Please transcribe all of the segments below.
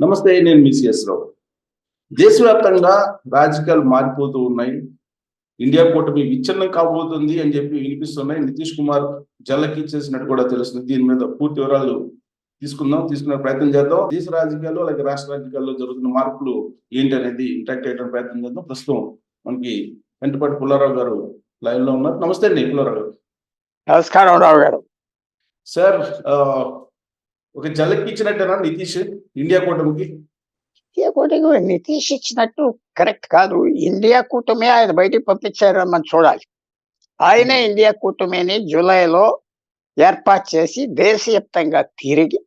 నమస్తే నేను మీ సిఎస్ రావు. దేశవ్యాప్తంగా రాజకీయాలు మారిపోతూ ఉన్నాయి. ఇండియా కూటమి విచ్ఛిన్నం కాబోతుంది అని చెప్పి వినిపిస్తున్నాయి. నితీష్ కుమార్ జల్లకి చేసినట్టు కూడా తెలుస్తుంది. దీని మీద పూర్తి వివరాలు తీసుకుందాం తీసుకునే ప్రయత్నం చేద్దాం. దేశ రాజకీయాల్లో అలాగే రాష్ట్ర రాజకీయాల్లో జరుగుతున్న మార్పులు ఏంటి అనేది ఇంటాక్ట్ చేయడానికి ప్రయత్నం చేద్దాం. ప్రస్తుతం మనకి వెంటపాటి పుల్లారావు గారు లైవ్లో ఉన్నారు. నమస్తే అండి పుల్లారావు గారు. నమస్కారం రావు గారు. సార్ ఆ, ఒక జలకి ఇచ్చినట్టేనా నితీష్? ఇండియా కూటమికి? ఇండియా కూటమి నితీష్ ఇచ్చినట్టు కరెక్ట్ కాదు. ఇండియా కూటమి ఆయన బయటికి పంపించారని మనం చూడాలి. ఆయనే ఇండియా కూటమిని జూలైలో ఏర్పాటు చేసి దేశవ్యాప్తంగా తిరిగి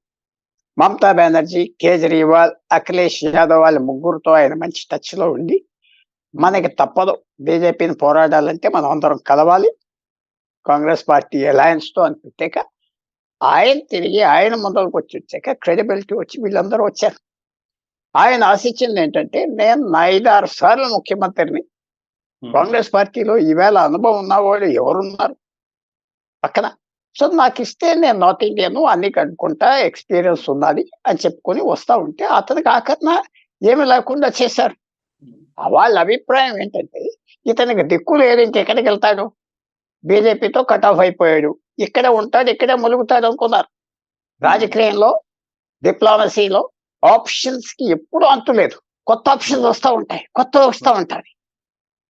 మమతా బెనర్జీ కేజ్రీవాల్ అఖిలేష్ యాదవ్ వాళ్ళ ముగ్గురుతో ఆయన మంచి టచ్లో ఉండి మనకి తప్పదు బీజేపీని పోరాడాలంటే మనం అందరం కలవాలి. కాంగ్రెస్ పార్టీ అలయన్స్తో అని పెట్టాక ఆయన తిరిగి ఆయన మొదలుకు వచ్చి వచ్చాక క్రెడిబిలిటీ వచ్చి వీళ్ళందరూ వచ్చారు. ఆయన ఆశించింది ఏంటంటే నేను ఐదారు సార్లు ముఖ్యమంత్రిని కాంగ్రెస్ పార్టీలో ఈవేళ అనుభవం ఉన్న వాళ్ళు ఎవరున్నారు? పక్కన. సో నాకు ఇస్తే నేను నార్త్ ఇండియన్ అన్ని కనుక్కుంటా ఎక్స్పీరియన్స్ ఉన్నది అని చెప్పుకొని వస్తా ఉంటే అతనికి ఆఖరణ ఏమి లేకుండా చేశారు. వాళ్ళ అభిప్రాయం ఏంటంటే ఇతనికి దిక్కు లేదు ఇంకెక్కడికి వెళ్తాడు? బీజేపీతో కట్ ఆఫ్ అయిపోయాడు. ఇక్కడే ఉంటాడు ఇక్కడే ములుగుతాడు అనుకున్నారు. రాజకీయంలో డిప్లొమసీలో ఆప్షన్స్కి ఎప్పుడు అంతు లేదు. కొత్త ఆప్షన్స్ వస్తూ ఉంటాయి కొత్త వస్తూ ఉంటాయి.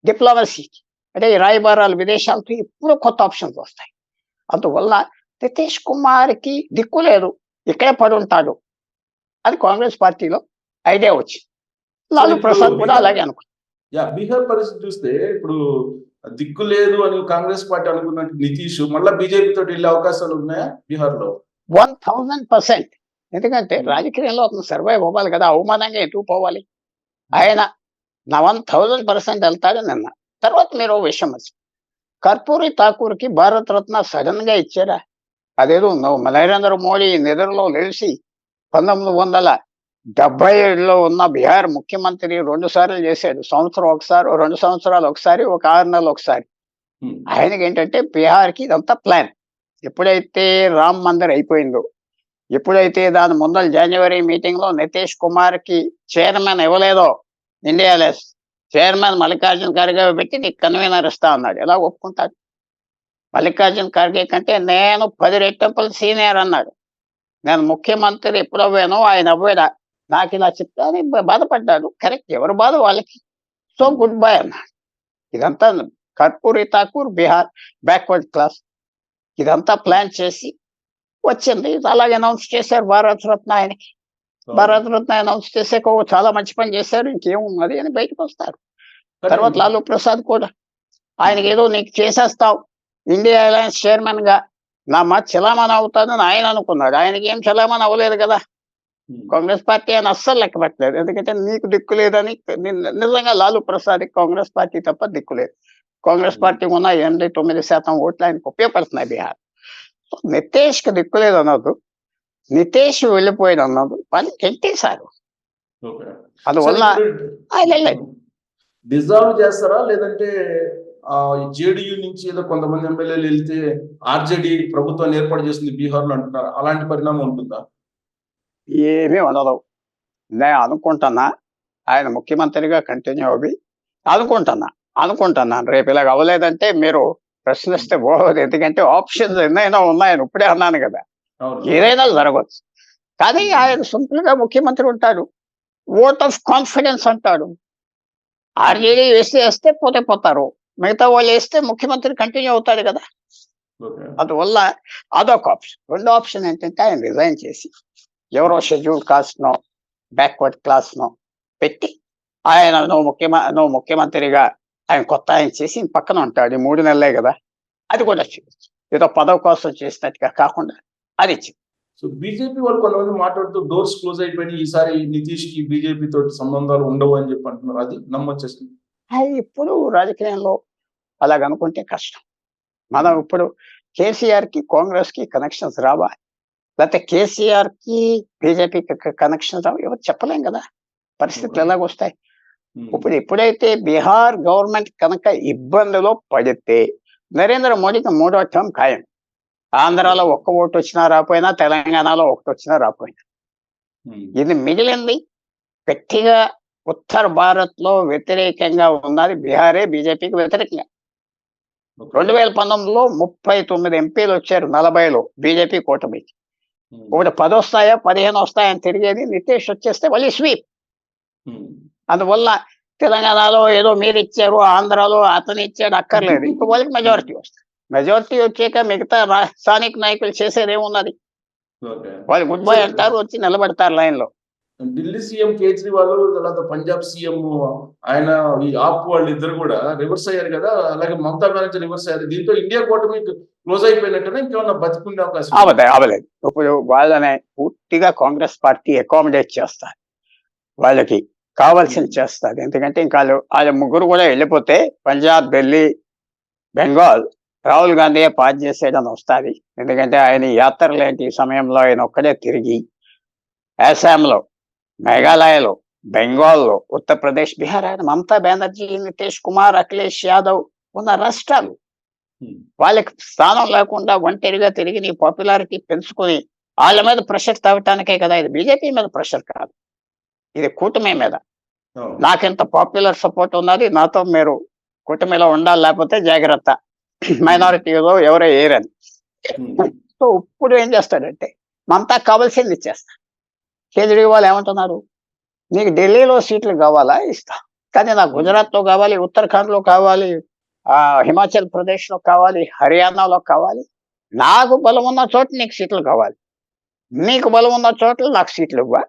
డిప్లొమసీకి అంటే రాయబారాలు విదేశాలతో ఎప్పుడు కొత్త ఆప్షన్స్ వస్తాయి. అందువల్ల నితీష్ కుమార్కి దిక్కు లేదు ఇక్కడే పడి ఉంటాడు అది కాంగ్రెస్ పార్టీలో ఐడియా వచ్చింది. లాలూ ప్రసాద్ కూడా అలాగే యా బీహార్ పరిస్థితి చూస్తే ఇప్పుడు దిక్కు లేదు అని కాంగ్రెస్ పార్టీ అనుకున్నట్టు నితీష్ మళ్ళా బీజేపీ తోటి వెళ్ళే అవకాశాలు ఉన్నాయా బీహార్లో వన్ థౌజండ్ పర్సెంట్. ఎందుకంటే రాజకీయంలో అతను సర్వైవ్ అవ్వాలి కదా అవమానంగా ఎటు పోవాలి? ఆయన నా వన్ థౌజండ్ పర్సెంట్ వెళ్తాడని అన్న. తర్వాత మీరు విషయం వచ్చి కర్పూరి ఠాకూర్కి భారత రత్న సడన్గా ఇచ్చారా? అదేదో నరేంద్ర మోడీ నిద్రలో లేచి పంతొమ్మిది వందల డెబ్బై ఏడులో ఉన్న బీహార్ ముఖ్యమంత్రి రెండు సార్లు చేశాడు. సంవత్సరం ఒకసారి రెండు సంవత్సరాలు ఒకసారి ఒక ఆరు నెలలు ఒకసారి. ఆయనకి ఏంటంటే బీహార్కి ఇదంతా ప్లాన్. ఎప్పుడైతే రామ్ మందిర్ అయిపోయిందో ఎప్పుడైతే దాని ముందర జనవరి మీటింగ్లో నితీష్ కుమార్కి చైర్మన్ ఇవ్వలేదో ఇండియా లెస్ చైర్మన్ మల్లికార్జున్ ఖర్గే పెట్టి నీకు కన్వీనర్ ఇస్తా అన్నాడు. ఎలా ఒప్పుకుంటాడు మల్లికార్జున్ ఖర్గే కంటే నేను పది రెట్టింపులు సీనియర్ అన్నాడు. నేను ముఖ్యమంత్రి ఎప్పుడు అవ్వానో ఆయన అవ్వాడా? నాకు ఇలా చెప్తా అని బ- బాధపడ్డాడు. కరెక్ట్. ఎవరు బాధ? వాళ్ళకి. సో గుడ్ బై అన్నాడు. ఇదంతా కర్పూరి ఠాకూర్ బీహార్ బ్యాక్వర్డ్ క్లాస్. ఇదంతా ప్లాన్ చేసి వచ్చింది. అలాగే అనౌన్స్ చేశారు భారత రత్న ఆయనకి. భారత రత్న అనౌన్స్ చేసాక "ఓ, చాలా మంచి పని చేశారు. ఇంకేమున్నది అని బయటకు వస్తారు. తర్వాత లాలూ ప్రసాద్ కూడా. ఆయనకి ఏదో నీకు చేసేస్తాం ఇండియా అలయన్స్ చైర్మన్గా నా మాట చలామణి అవుతానని ఆయన అనుకున్నాడు. ఆయనకి ఏం చలామణి అవ్వలేదు కదా. కాంగ్రెస్ పార్టీ అని అస్సలు లెక్క పెట్టలేదు ఎందుకంటే నీకు దిక్కు లేదని నిజంగా లాలూ ప్రసాద్ కాంగ్రెస్ పార్టీ తప్ప దిక్కు లేదు. కాంగ్రెస్ పార్టీ ఉన్న ఎనిమిది తొమ్మిది శాతం ఓట్లు ఆయనకు ఉపయోగపడుతున్నాయి బీహార్. సో నితేష్కి దిక్కు లేదు అన్నది నితేష్ వెళ్ళిపోయిన అన్నది పని గెంటేశారు అందువల్ల వెళ్ళలేదు డిజాల్వ్ చేస్తారా? లేదంటే జేడీయూ నుంచి ఏదో కొంతమంది ఎమ్మెల్యేలు వెళ్తే ఆర్జేడీ ప్రభుత్వాన్ని ఏర్పాటు చేస్తుంది బీహార్లో అంటున్నారు? అలాంటి పరిణామం ఉంటుందా? ఏమీ ఉండదు నేను అనుకుంటున్నా. ఆయన ముఖ్యమంత్రిగా కంటిన్యూ అవి అనుకుంటున్నా. అనుకుంటున్నాను రేపు ఇలాగ అవ్వలేదంటే మీరు ప్రశ్నిస్తే పోవద్దు. ఎందుకంటే ఆప్షన్స్ ఎన్నైనా ఉన్నాయని ఇప్పుడే అన్నాను కదా. ఏదైనా జరగవచ్చు కానీ ఆయన సింపుల్గా ముఖ్యమంత్రి ఉంటాడు. ఓట్ ఆఫ్ కాన్ఫిడెన్స్ అంటాడు. ఆర్జేడీ వేస్తే వేస్తే పోతే పోతారు. మిగతా వాళ్ళు వేస్తే ముఖ్యమంత్రి కంటిన్యూ అవుతాడు కదా. అందువల్ల అదొక ఆప్షన్ రెండో ఆప్షన్ ఏంటంటే ఆయన రిజైన్ చేసి ఎవరో షెడ్యూల్ కాస్ట్ నో బ్యాక్వర్డ్ క్లాస్ నో పెట్టి ఆయన నువ్వు ముఖ్యమ నువ్వు ముఖ్యమంత్రిగా ఆయన కొత్త ఆయన చేసి పక్కన ఉంటాడు. ఈ మూడు నెలలే కదా. అది కూడా చేయొచ్చు ఏదో పదవి కోసం చేసినట్టుగా కాకుండా అది ఇచ్చింది. సో బీజేపీ వాళ్ళు కొంతమంది మాట్లాడుతూ డోర్స్ క్లోజ్ అయిపోయి ఈసారి నితీష్కి బీజేపీ తోటి సంబంధాలు ఉండవు అని చెప్పి అంటున్నారు. అది నమ్మొచ్చేస్తుంది. అది ఇప్పుడు రాజకీయంలో అలాగ అనుకుంటే కష్టం. మనం ఇప్పుడు కేసీఆర్కి కాంగ్రెస్కి కనెక్షన్స్ రావా? లేకపోతే కేసీఆర్కి బీజేపీ కనెక్షన్స్ రావా? ఎవరు చెప్పలేం కదా. పరిస్థితులు ఎలాగొస్తాయి ఇప్పుడు ఎప్పుడైతే బీహార్ గవర్నమెంట్ కనుక ఇబ్బందిలో పడితే నరేంద్ర మోడీకి మూడో టర్మ్ ఖాయం. ఆంధ్రాలో ఒక్క ఓటు వచ్చినా రాపోయినా తెలంగాణలో ఒకటి వచ్చినా రాపోయినా. ఇది మిగిలింది. గట్టిగా ఉత్తర భారత్లో వ్యతిరేకంగా ఉన్నది బీహారే బీజేపీకి వ్యతిరేకంగా. రెండు వేల పంతొమ్మిదిలో ముప్పై తొమ్మిది ఎంపీలు వచ్చారు నలభైలో బీజేపీ కూటమికి. ఒకటి పది వస్తాయా పదిహేను వస్తాయని తిరిగేది నితీష్ వచ్చేస్తే మళ్ళీ స్వీప్. ఉమ్, అందువల్ల తెలంగాణలో ఏదో మీరు ఇచ్చారు ఆంధ్రాలో అతను ఇచ్చాడు అక్కర్లేదు. ఇప్పుడు వాళ్ళకి మెజారిటీ వస్తుంది. మెజారిటీ వచ్చాక మిగతా రా- స్థానిక నాయకులు చేసేది ఏమున్నది. వాళ్ళు గుడ్ బై అంటారు వచ్చి నిలబెడతారు లైన్లో ఢిల్లీ సీఎం కేజ్రీవాల్ తర్వాత పంజాబ్ సీఎం ఆయన ఈ ఆప్ వాళ్ళు ఇద్దరు కూడా రివర్స్ అయ్యారు కదా అలాగే మమతా బెనర్జీ రివర్స్ అయ్యారు. దీంతో ఇండియా కూటమి క్లోజ్ అయిపోయినట్టునే ఇంకేమన్నా బతికుండే అవకాశం అవలేదు అవలేదు. ఇప్పుడు వాళ్ళని పూర్తిగా కాంగ్రెస్ పార్టీ అకామిడేట్ చేస్తారు. వాళ్ళకి కావాల్సింది చేస్తారు. ఎందుకంటే ఇంకా వాళ్ళ ముగ్గురు కూడా వెళ్ళిపోతే పంజాబ్ ఢిల్లీ బెంగాల్ రాహుల్ గాంధీ పాస్ చేసేయడం వస్తుంది. ఎందుకంటే ఆయన యాత్రలేంటి సమయంలో ఆయన ఒక్కడే తిరిగి అస్సాంలో మేఘాలయలో బెంగాల్లో ఉత్తరప్రదేశ్ బీహార్ ఆయన మమతా బెనర్జీ నితీష్ కుమార్ అఖిలేష్ యాదవ్ ఉన్న రాష్ట్రాలు వాళ్ళకి స్థానం లేకుండా ఒంటరిగా తిరిగి నీ పాపులారిటీ పెంచుకొని వాళ్ళ మీద ప్రెషర్ తవ్వటానికే కదా ఇది. బీజేపీ మీద ప్రెషర్ కాదు. ఇది కూటమి మీద. నాకెంత పాపులర్ సపోర్ట్ ఉన్నది నాతో మీరు కూటమిలో ఉండాలి లేకపోతే జాగ్రత్త. మైనారిటీలో ఎవరో ఏరని సో ఇప్పుడు ఏం చేస్తాడంటే మమతా కావాల్సింది ఇచ్చేస్తా కేజ్రీవాల్ ఏమంటున్నారు? నీకు ఢిల్లీలో సీట్లు కావాలా? ఇస్తా. కానీ నాకు గుజరాత్లో కావాలి ఉత్తరాఖండ్లో కావాలి ఆ హిమాచల్ ప్రదేశ్లో కావాలి హర్యానాలో కావాలి. నాకు బలం ఉన్న చోట నీకు సీట్లు కావాలి. నీకు బలం ఉన్న చోట్ల నాకు సీట్లు ఇవ్వ.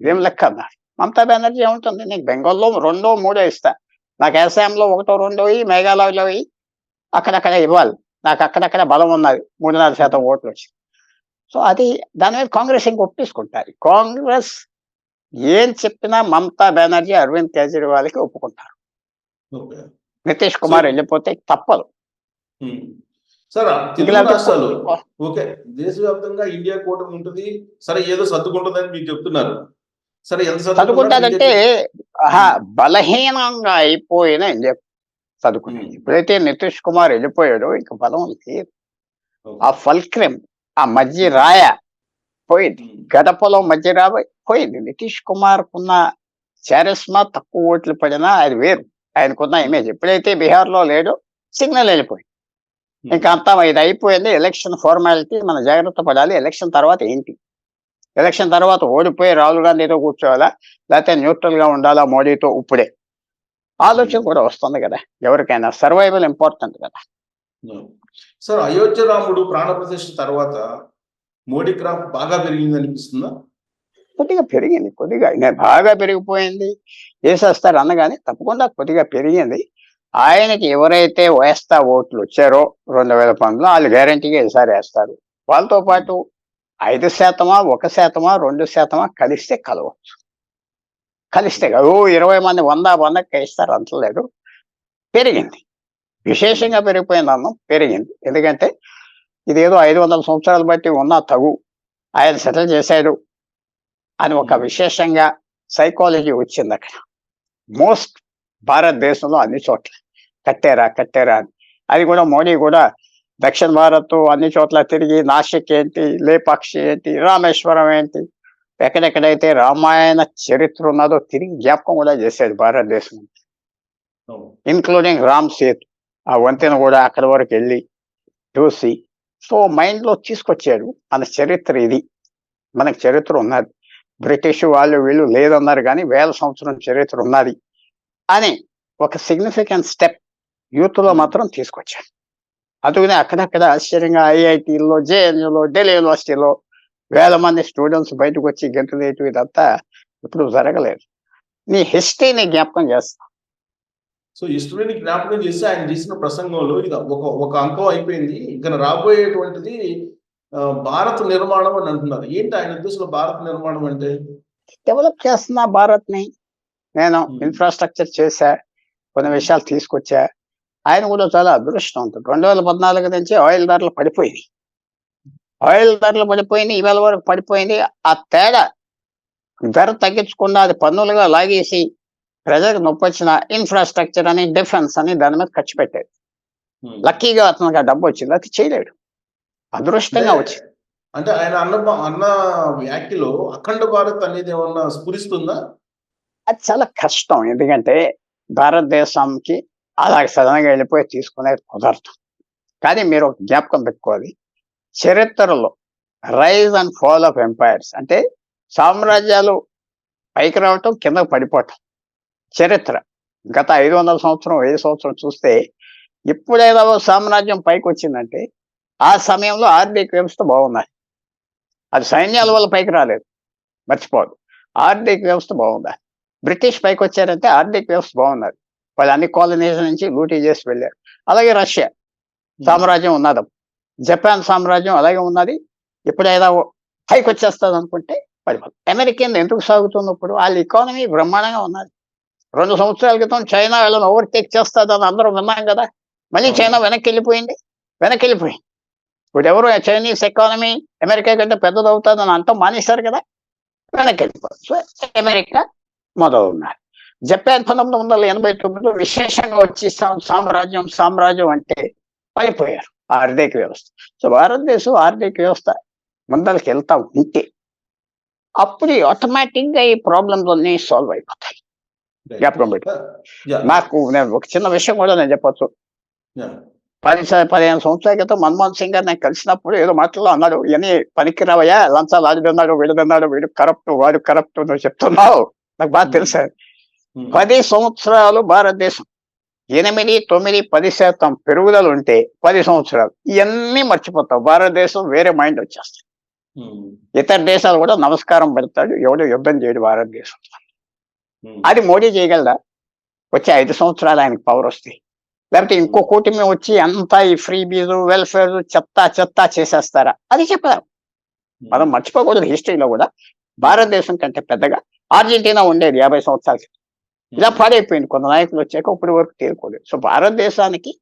ఇదేం లెక్క అన్నారు మమతా బెనర్జీ ఏముంటుంది? నీకు బెంగాల్లో రెండో మూడో ఇస్తా. నాకు అస్సాంలో ఒకటో రెండో మేఘాలయలో అక్కడక్కడ ఇవ్వాలి. నాకు అక్కడక్కడ బలం ఉన్నది. మూడున్నర శాతం ఓట్లు వచ్చి. సో అది దాని మీద కాంగ్రెస్ ఇంక ఒప్పించుకుంటారు కాంగ్రెస్ ఏం చెప్పినా మమతా బెనర్జీ అరవింద్ కేజ్రీవాల్కి ఒప్పుకుంటారు. నితీష్ కుమార్ వెళ్ళిపోతే తప్పదు. సార్ తెలుగు రాష్ట్రాలు ఓకే దేశవ్యాప్తంగా ఇండియా కూటమి ఉంటుంది సరే ఏదో సర్దుకుంటుందని మీరు చెప్తున్నారు సరే ఎంత ఆహా, బలహీనంగా అయిపోయిన ఇండియా చదువుకున్నాడు ఉమ్. ఎప్పుడైతే నితీష్ కుమార్ వెళ్ళిపోయాడో ఇంకా బలం లేదు. ఆ ఫల్క్రిమ్ ఆ మధ్య రాయ. పోయింది. గడపలో మధ్య రాబోయి పోయింది. నితీష్ కుమార్ కున్న చారిస్మా తక్కువ ఓట్లు పడినా అది వేరు. ఆయనకున్న ఇమేజ్ ఎప్పుడైతే బీహార్లో లేడో సిగ్నల్ వెళ్ళిపోయింది. ఉమ్, ఇంకా అంతా ఇది అయిపోయింది. ఎలక్షన్ ఫార్మాలిటీ మన జాగ్రత్త పడాలి. ఎలక్షన్ తర్వాత ఏంటి? ఎలక్షన్ తర్వాత ఓడిపోయి రాహుల్ గాంధీతో కూర్చోవాలా? లేకపోతే న్యూట్రల్గా ఉండాలా మోడీతో ఇప్పుడే? ఆలోచన కూడా వస్తుంది కదా. ఎవరికైనా సర్వైవల్ ఇంపార్టెంట్ కదా. ఉమ్. సార్ అయోధ్య రాముడు ప్రాణప్రతిష్ఠ తర్వాత మోడీ క్రాప్ బాగా పెరిగింది అనిపిస్తుందా? కొద్దిగా పెరిగింది కొద్దిగా. నేను బాగా పెరిగిపోయింది. చేసేస్తారు అనగానే తప్పకుండా కొద్దిగా పెరిగింది. ఆయనకి ఎవరైతే వేస్తా ఓట్లు వచ్చారో రెండు వేల పంతొమ్మిదిలో వాళ్ళు గ్యారంటీగా ఈసారి వేస్తారు. వాళ్ళతో పాటు ఐదు శాతమా ఒక శాతమా రెండు శాతమా కలిస్తే కలవచ్చు. కలిస్తే ఓ ఇరవై మంది వంద వందకి ఇస్తారు అంటలేదు. పెరిగింది. విశేషంగా పెరిగిపోయింది అన్నం పెరిగింది. ఎందుకంటే ఇదేదో ఐదు వందల సంవత్సరాలు బట్టి ఉన్న తగు. ఆయన సెటిల్ చేశాడు అని ఒక Hmm. విశేషంగా సైకాలజీ వచ్చింది అక్కడ. మోస్ట్ భారతదేశంలో అన్ని చోట్ల కట్టారా కట్టారా అని. అది కూడా మోడీ కూడా దక్షిణ భారత్ అన్ని చోట్ల తిరిగి నాసిక్ ఏంటి లేపాక్షి ఏంటి రామేశ్వరం ఏంటి ఎక్కడెక్కడైతే రామాయణ చరిత్ర ఉన్నదో తిరిగి జ్ఞాపకం కూడా చేశాడు భారతదేశం. అవును. ఇన్క్లూడింగ్ రామ్ సేతు ఆ వంతెన కూడా అక్కడి వరకు వెళ్ళి చూసి సో మైండ్లో తీసుకొచ్చాడు. మన చరిత్ర ఇది. మనకు చరిత్ర ఉన్నది. బ్రిటిష్ వాళ్ళు వీళ్ళు లేదన్నారు కానీ వేల సంవత్సరం చరిత్ర ఉన్నది అని ఒక సిగ్నిఫికెంట్ స్టెప్ యూత్లో మాత్రం తీసుకొచ్చాడు. అందుకనే అక్కడక్కడ ఆశ్చర్యంగా ఐఐటీలో జేఎన్యూలో ఢిల్లీ యూనివర్సిటీలో వేల మంది స్టూడెంట్స్ బయటకు వచ్చి గెంతులేటు ఇదంతా ఇప్పుడు జరగలేదు. నీ హిస్టరీని జ్ఞాపకం చేస్తా. సో హిస్టరీని జ్ఞాపకం చేసి ఆయన చేసిన ప్రసంగంలో ఇది ఒక ఒక అంకం అయిపోయింది. ఇక రాబోయేటువంటిది భారత్ నిర్మాణం అని అంటున్నారు. ఏంటి ఆయన ఉద్దేశంలో భారత్ నిర్మాణం అంటే? డెవలప్ చేస్తున్నా భారత్ని నేను. ఇన్ఫ్రాస్ట్రక్చర్ చేశా కొన్ని విషయాలు తీసుకొచ్చా. ఆయన కూడా చాలా అదృష్టవంతుడు. రెండు వేల పద్నాలుగు నుంచి ఆయిల్ ధరలు పడిపోయింది ఆయిల్ ధరలు పడిపోయింది ఈవేళ వరకు పడిపోయింది. ఆ తేడా ధర తగ్గించకుండా అది పన్నులుగా లాగేసి ప్రజలకు నొప్పి వచ్చిన ఇన్ఫ్రాస్ట్రక్చర్ అని డిఫెన్స్ అని దాని మీద ఖర్చు పెట్టాడు. లక్కీగా అతనికి ఆ డబ్బు వచ్చింది. అది చేయలేడు. అదృష్టంగా వచ్చింది. అంటే ఆయన అన్న అన్న వ్యాఖ్యలో అఖండ భారత్ అనేది ఏమన్నా స్ఫురిస్తుందా? అది చాలా కష్టం. ఎందుకంటే భారతదేశంకి అలా సడన్గా వెళ్ళిపోయి తీసుకునేది కుదరదు. కానీ మీరు ఒక జ్ఞాపకం పెట్టుకోవాలి. చరిత్రలో rise and fall of empires అంటే సామ్రాజ్యాలు పైకి రావటం కిందకు పడిపోవటం. చరిత్ర. గత ఐదు వందల సంవత్సరం వెయ్యి సంవత్సరం చూస్తే ఎప్పుడేదో ఓ సామ్రాజ్యం పైకి వచ్చిందంటే ఆ సమయంలో ఆర్థిక వ్యవస్థ బాగున్నది అది సైన్యాల వల్ల పైకి రాలేదు. మర్చిపోదు ఆర్థిక వ్యవస్థ బాగుంది? బ్రిటిష్ పైకి వచ్చారంటే ఆర్థిక వ్యవస్థ బాగున్నది. వాళ్ళు అన్ని కాలనీస్ నుంచి లూటీ చేసి వెళ్ళారు. అలాగే రష్యా సామ్రాజ్యం ఉన్నది. జపాన్ సామ్రాజ్యం అలాగే ఉన్నది. ఎప్పుడైనా పైకి వచ్చేస్తుంది అనుకుంటే పడిపోతుంది అమెరికా ఎందుకు సాగుతున్నప్పుడు వాళ్ళ ఎకానమీ బ్రహ్మాండంగా ఉన్నది. రెండు సంవత్సరాల క్రితం చైనా వాళ్ళని ఓవర్టేక్ చేస్తుందని అందరూ విన్నాం కదా. మళ్ళీ చైనా వెనక్కి వెళ్ళిపోయింది. వెనక్కి వెళ్ళిపోయింది. ఇప్పుడు ఎవరు చైనీస్ ఎకానమీ అమెరికా కంటే పెద్దది అవుతుందని అంతా మానేశారు కదా. వెనక్కి సో అమెరికా మొదలు ఉన్నారు జపాన్ పంతొమ్మిది వందల ఎనభై తొమ్మిదిలో విశేషంగా వచ్చి సామ్రాజ్యం సామ్రాజ్యం అంటే పడిపోయారు. ఆర్థిక వ్యవస్థ. సో భారతదేశం ఆర్థిక వ్యవస్థ ముందరికి వెళ్తా ఉంటే అప్పుడు ఆటోమేటిక్గా ఈ ప్రాబ్లమ్స్ అన్ని సాల్వ్ అయిపోతాయి. జ్ఞాపకం పెట్టు. నాకు నేను ఒక చిన్న విషయం కూడా నేను చెప్పొచ్చు. పది పదిహేను సంవత్సరాల క్రితం మన్మోహన్ సింగ్ గారు నేను కలిసినప్పుడు ఏదో మాటల్లో అన్నాడు ఇవన్నీ పనికి రావయ్యా లంచాలు ఆడి తిన్నాడు వీడు తిన్నాడు వీడు కరప్ట్ వాడు కరప్ట్ నువ్వు చెప్తున్నావు నాకు బాగా తెలుసా. పది సంవత్సరాలు భారతదేశం ఎనిమిది తొమ్మిది పది శాతం పెరుగుదల ఉంటే పది సంవత్సరాలు ఇవన్నీ మర్చిపోతావు భారతదేశం వేరే మైండ్ వచ్చేస్తుంది Hmm. ఇతర దేశాలు కూడా నమస్కారం పెడతాడు ఎవడు యుద్ధం చేయడు భారతదేశం Hmm. అది మోడీ చేయగలదా వచ్చే ఐదు సంవత్సరాలు ఆయనకు పవర్ వస్తాయి లేకపోతే ఇంకో కూటమి వచ్చి అంతా ఈ ఫ్రీ బీజు వెల్ఫేర్ చెత్త చెత్త చేసేస్తారా? అది చెప్పారు మనం మర్చిపోకూడదు హిస్టరీలో కూడా. భారతదేశం కంటే పెద్దగా అర్జెంటీనా ఉండేది యాభై సంవత్సరాల. ఇలా పాడైపోయింది. కొంత నాయకులు వచ్చాక ఇప్పటి వరకు తేరుకోలేదు. సో భారతదేశానికి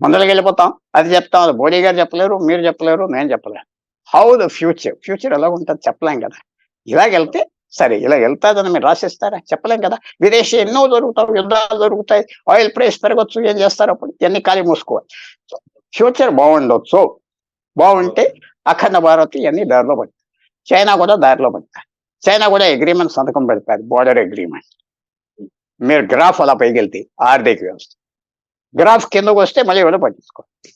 ముందరికి వెళ్ళిపోతాం. అది చెప్తాం. అది మోడీ గారు చెప్పలేరు మీరు చెప్పలేరు నేను చెప్పలేను. హౌ ద ఫ్యూచర్ ఫ్యూచర్ ఎలా ఉంటుంది చెప్పలేం కదా. ఇలాగ వెళ్తే సరే ఇలా వెళ్తాదని మీరు రాసిస్తారా? చెప్పలేం కదా. విదేశీ ఎన్నో దొరుకుతాయి యుద్ధాలు దొరుకుతాయి ఆయిల్ ప్రైస్ పెరగచ్చు ఏం చేస్తారు అప్పుడు? ఇవన్నీ ఖాళీ మూసుకోవాలి? ఫ్యూచర్ బాగుండొచ్చు. బాగుంటే అఖండ భారత్ ఇవన్నీ దారిలో పడతాయి. చైనా కూడా దారిలో పడతాయి. చైనా కూడా అగ్రిమెంట్ సంతకం పెడతారు బార్డర్ అగ్రిమెంట్ మీరు గ్రాఫ్ అలా పైకి వెళ్తే ఆర్థిక వ్యవస్థ. గ్రాఫ్ కిందకు వస్తే మళ్ళీ కూడా పట్టించుకోవాలి